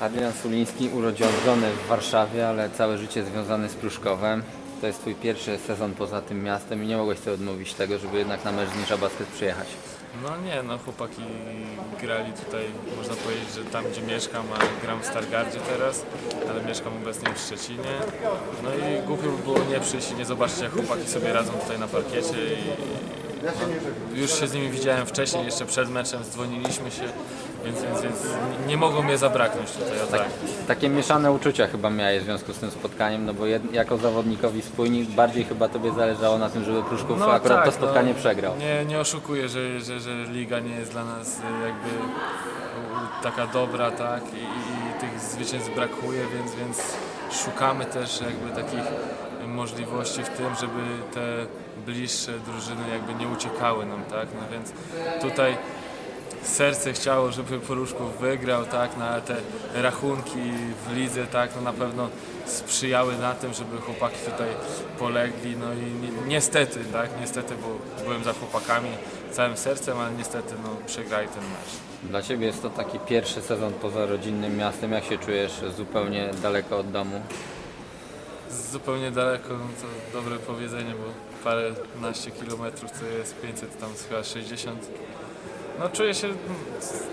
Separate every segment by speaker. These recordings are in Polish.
Speaker 1: Adrian Suliński, urodzony w Warszawie, ale całe życie związany z Pruszkowem. To jest twój pierwszy sezon poza tym miastem i nie mogłeś sobie odmówić tego, żeby jednak na mecz z Nisza Basket przyjechać.
Speaker 2: No nie, no chłopaki grali tutaj, można powiedzieć, że tam gdzie mieszkam, a gram w Stargardzie teraz, ale mieszkam obecnie w Szczecinie. No i głupio by było nie przyjść i nie zobaczyć jak chłopaki sobie radzą tutaj na parkiecie i no, już się z nimi widziałem wcześniej, jeszcze przed meczem dzwoniliśmy się, więc, więc, więc nie mogło mnie zabraknąć tutaj, o tak.
Speaker 1: Takie mieszane uczucia chyba miałeś w związku z tym spotkaniem, no bo jed, jako zawodnikowi spójnik bardziej chyba tobie zależało na tym, żeby Pruszków akurat to spotkanie
Speaker 2: no,
Speaker 1: przegrał.
Speaker 2: Nie, nie oszukuję, że, że, że liga nie jest dla nas jakby taka dobra, tak, i, i, i tych zwycięstw brakuje, więc, więc szukamy też jakby takich możliwości w tym, żeby te bliższe drużyny jakby nie uciekały nam, tak, no więc tutaj serce chciało, żeby Poruszków wygrał, tak, no ale te rachunki w lidze, tak, no na pewno sprzyjały na tym, żeby chłopaki tutaj polegli, no i ni niestety, tak, niestety, bo byłem za chłopakami całym sercem, ale niestety, no, przegrali ten mecz.
Speaker 1: Dla ciebie jest to taki pierwszy sezon poza rodzinnym miastem. Jak się czujesz zupełnie daleko od domu?
Speaker 2: Zupełnie daleko, no to dobre powiedzenie, bo paręnaście kilometrów to jest 500, tam chyba 60. No czuję się,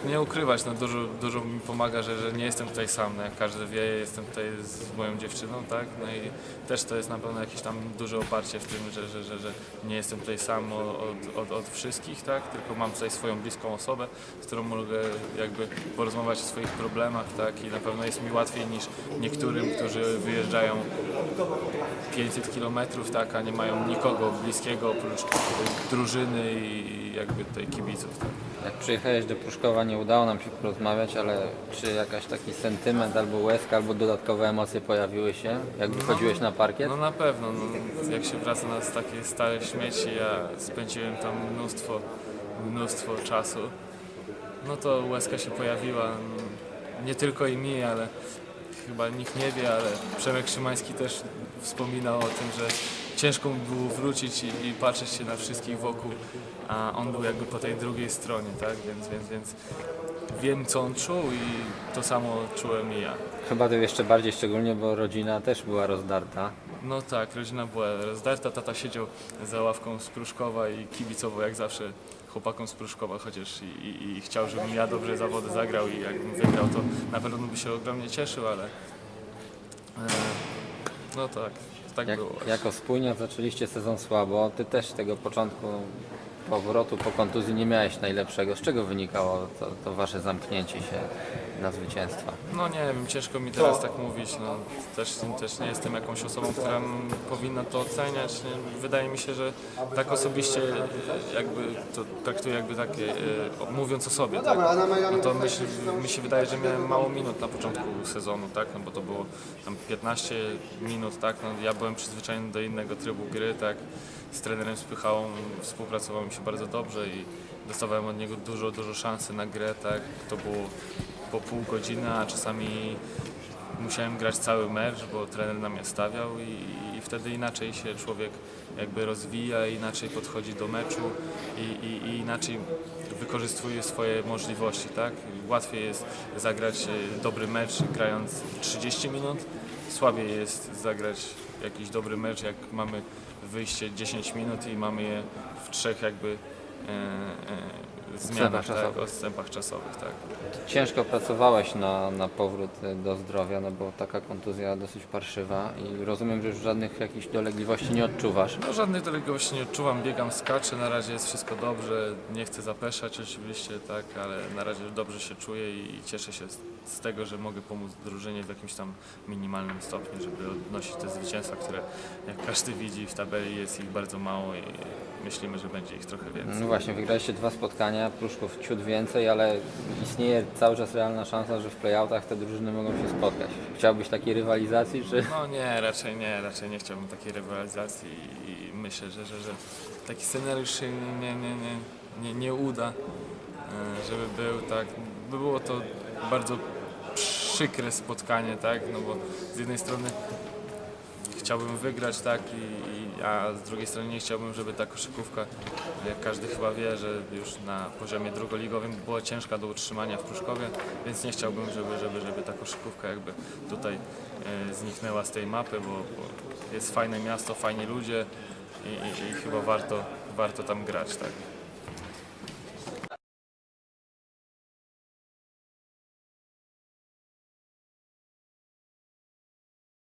Speaker 2: nie ukrywać, no dużo, dużo mi pomaga, że, że nie jestem tutaj sam, no, jak każdy wie, jestem tutaj z moją dziewczyną, tak, no i też to jest na pewno jakieś tam duże oparcie w tym, że, że, że, że nie jestem tutaj sam od, od, od wszystkich, tak, tylko mam tutaj swoją bliską osobę, z którą mogę jakby porozmawiać o swoich problemach, tak, i na pewno jest mi łatwiej niż niektórym, którzy wyjeżdżają 500 kilometrów, tak, a nie mają nikogo bliskiego oprócz drużyny i jakby tutaj kibiców. Tak.
Speaker 1: Jak przyjechałeś do Pruszkowa nie udało nam się porozmawiać, ale czy jakaś taki sentyment albo łezka, albo dodatkowe emocje pojawiły się, jak wychodziłeś na parkiet?
Speaker 2: No na pewno, no, jak się wraca na takie stare śmieci, ja spędziłem tam mnóstwo, mnóstwo czasu, no to łezka się pojawiła, no, nie tylko i mi, ale chyba nikt nie wie, ale Przemek Szymański też wspominał o tym, że ciężko mu było wrócić i, i patrzeć się na wszystkich wokół, a on był jakby po tej drugiej stronie, tak, więc, więc, więc wiem co on czuł i to samo czułem i ja.
Speaker 1: Chyba ty jeszcze bardziej szczególnie, bo rodzina też była rozdarta.
Speaker 2: No tak, rodzina była rozdarta, tata siedział za ławką z Pruszkowa i kibicowo jak zawsze chłopakom z Pruszkowa, chociaż i, i, i chciał, żebym ja dobrze zawody zagrał i jakbym wygrał, to na pewno by się ogromnie cieszył, ale e, no tak, tak
Speaker 1: Jak,
Speaker 2: było.
Speaker 1: jako spójniak zaczęliście sezon słabo, ty też tego początku powrotu po kontuzji nie miałeś najlepszego. Z czego wynikało to, to wasze zamknięcie się na zwycięstwa?
Speaker 2: No nie wiem, ciężko mi teraz tak mówić, no też, też nie jestem jakąś osobą, która powinna to oceniać. Wydaje mi się, że tak osobiście jakby to traktuję jakby takie, e, mówiąc o sobie, tak? No to myśl, mi się wydaje, że miałem mało minut na początku sezonu, tak? No bo to było tam 15 minut, tak? No ja byłem przyzwyczajony do innego trybu gry, tak? Z trenerem Spychałą współpracowało mi się bardzo dobrze i dostawałem od niego dużo, dużo szansy na grę, tak? To było po pół godziny, a czasami musiałem grać cały mecz, bo trener na mnie stawiał i, i wtedy inaczej się człowiek jakby rozwija, inaczej podchodzi do meczu i, i, i inaczej wykorzystuje swoje możliwości, tak? Łatwiej jest zagrać e, dobry mecz grając 30 minut, słabiej jest zagrać jakiś dobry mecz, jak mamy wyjście 10 minut i mamy je w trzech jakby e, e, zmianach, tak,
Speaker 1: czasowych.
Speaker 2: odstępach czasowych, tak.
Speaker 1: Ciężko pracowałeś na, na powrót do zdrowia, no bo taka kontuzja dosyć parszywa i rozumiem, że już żadnych jakichś dolegliwości nie odczuwasz.
Speaker 2: No żadnej dolegliwości nie odczuwam, biegam, skaczę, na razie jest wszystko dobrze, nie chcę zapeszać oczywiście, tak, ale na razie dobrze się czuję i cieszę się z, z tego, że mogę pomóc drużynie w jakimś tam minimalnym stopniu, żeby odnosić te zwycięstwa, które jak każdy widzi w tabeli jest ich bardzo mało i myślimy, że będzie ich trochę więcej.
Speaker 1: No właśnie, wygraliście dwa spotkania, Pruszków ciut więcej, ale istnieje cały czas realna szansa, że w playoutach te drużyny mogą się spotkać. Chciałbyś takiej rywalizacji, czy...
Speaker 2: No nie, raczej nie, raczej nie chciałbym takiej rywalizacji i myślę, że, że, że taki scenariusz się nie, nie, nie, nie, nie uda, e, żeby był tak. By było to bardzo przykre spotkanie, tak, no bo z jednej strony chciałbym wygrać, tak, i, Ja z drugiej strony nie chciałbym, żeby ta koszykówka, jak każdy chyba wie, że już na poziomie drugoligowym była ciężka do utrzymania w Pruszkowie, więc nie chciałbym, żeby, żeby, żeby ta koszykówka jakby tutaj e, zniknęła z tej mapy, bo, bo jest fajne miasto, fajni ludzie i, i, i chyba warto, warto tam grać. Tak.